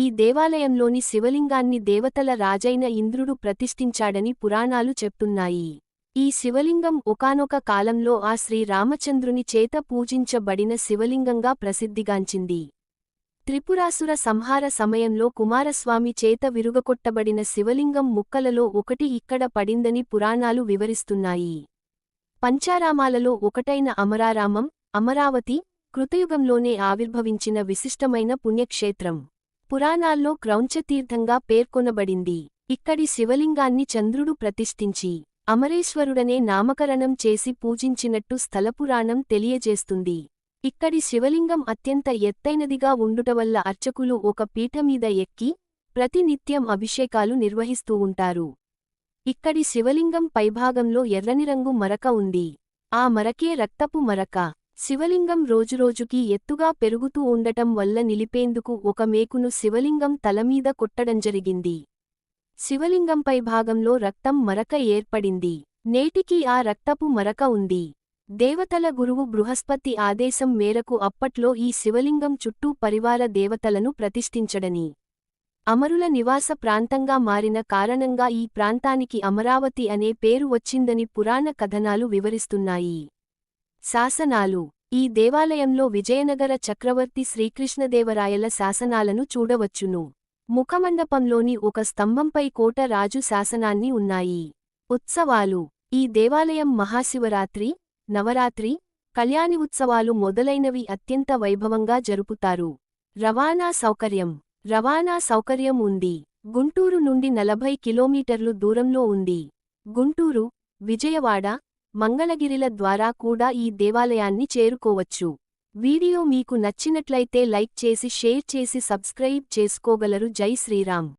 ఈ దేవాలయంలోని శివలింగాన్ని దేవతల రాజైన ఇంద్రుడు ప్రతిష్ఠించాడని పురాణాలు చెప్తున్నాయి. ఈ శివలింగం ఒకానొక కాలంలో ఆ శ్రీ రామచంద్రుని చేత పూజించబడిన శివలింగంగా ప్రసిద్ధిగాంచింది. త్రిపురాసుర సంహార సమయంలో కుమారస్వామి చేత విరుగకొట్టబడిన శివలింగం ముక్కలలో ఒకటి ఇక్కడ పడిందని పురాణాలు వివరిస్తున్నాయి. పంచారామాలలో ఒకటైన అమరారామం అమరావతి కృతయుగంలోనే ఆవిర్భవించిన విశిష్టమైన పుణ్యక్షేత్రం. పురాణాల్లో క్రౌంచతీర్థంగా పేర్కొనబడింది. ఇక్కడి శివలింగాన్ని చంద్రుడు ప్రతిష్ఠించి అమరేశ్వరుడనే నామకరణం చేసి పూజించినట్టు స్థలపురాణం తెలియజేస్తుంది. ఇక్కడి శివలింగం అత్యంత ఎత్తైనదిగా ఉండుటవల్ల అర్చకులు ఒక పీఠమీద ఎక్కి ప్రతినిత్యం అభిషేకాలు నిర్వహిస్తూ ఉంటారు. ఇక్కడి శివలింగం పైభాగంలో ఎర్రనిరంగు మరక ఉంది. ఆ మరకే రక్తపు మరక. శివలింగం రోజురోజుకీ ఎత్తుగా పెరుగుతూ ఉండటం వల్ల నిలిపేందుకు ఒక మేకును శివలింగం తలమీద కొట్టడం జరిగింది. శివలింగంపై భాగంలో రక్తం మరక ఏర్పడింది. నేటికీ ఆ రక్తపు మరక ఉంది. దేవతల గురువు బృహస్పతి ఆదేశం మేరకు అప్పట్లో ఈ శివలింగం చుట్టూ పరివార దేవతలను ప్రతిష్ఠించడని. అమరుల నివాస ప్రాంతంగా మారిన కారణంగా ఈ ప్రాంతానికి అమరావతి అనే పేరు వచ్చిందని పురాణ కథనాలు వివరిస్తున్నాయి. శాసనాలు. ఈ దేవాలయంలో విజయనగర చక్రవర్తి శ్రీకృష్ణదేవరాయల శాసనాలను చూడవచ్చును. ముఖమండపంలోని ఒక స్తంభంపై కోట రాజు శాసనాన్ని ఉన్నాయి. ఉత్సవాలు. ఈ దేవాలయం మహాశివరాత్రి నవరాత్రి కళ్యాణి ఉత్సవాలు మొదలైనవి అత్యంత వైభవంగా జరుపుతారు. రవాణా సౌకర్యం. రవాణా సౌకర్యం ఉంది. గుంటూరు నుండి నలభై కిలోమీటర్లు దూరంలో ఉంది. గుంటూరు విజయవాడ మంగళగిరిల ద్వారా కూడా ఈ దేవాలయాన్ని చేరుకోవచ్చు. వీడియో మీకు నచ్చినట్లయితే లైక్ చేసి షేర్ చేసి సబ్స్క్రైబ్ చేసుకోగలరు. జై శ్రీరామ్.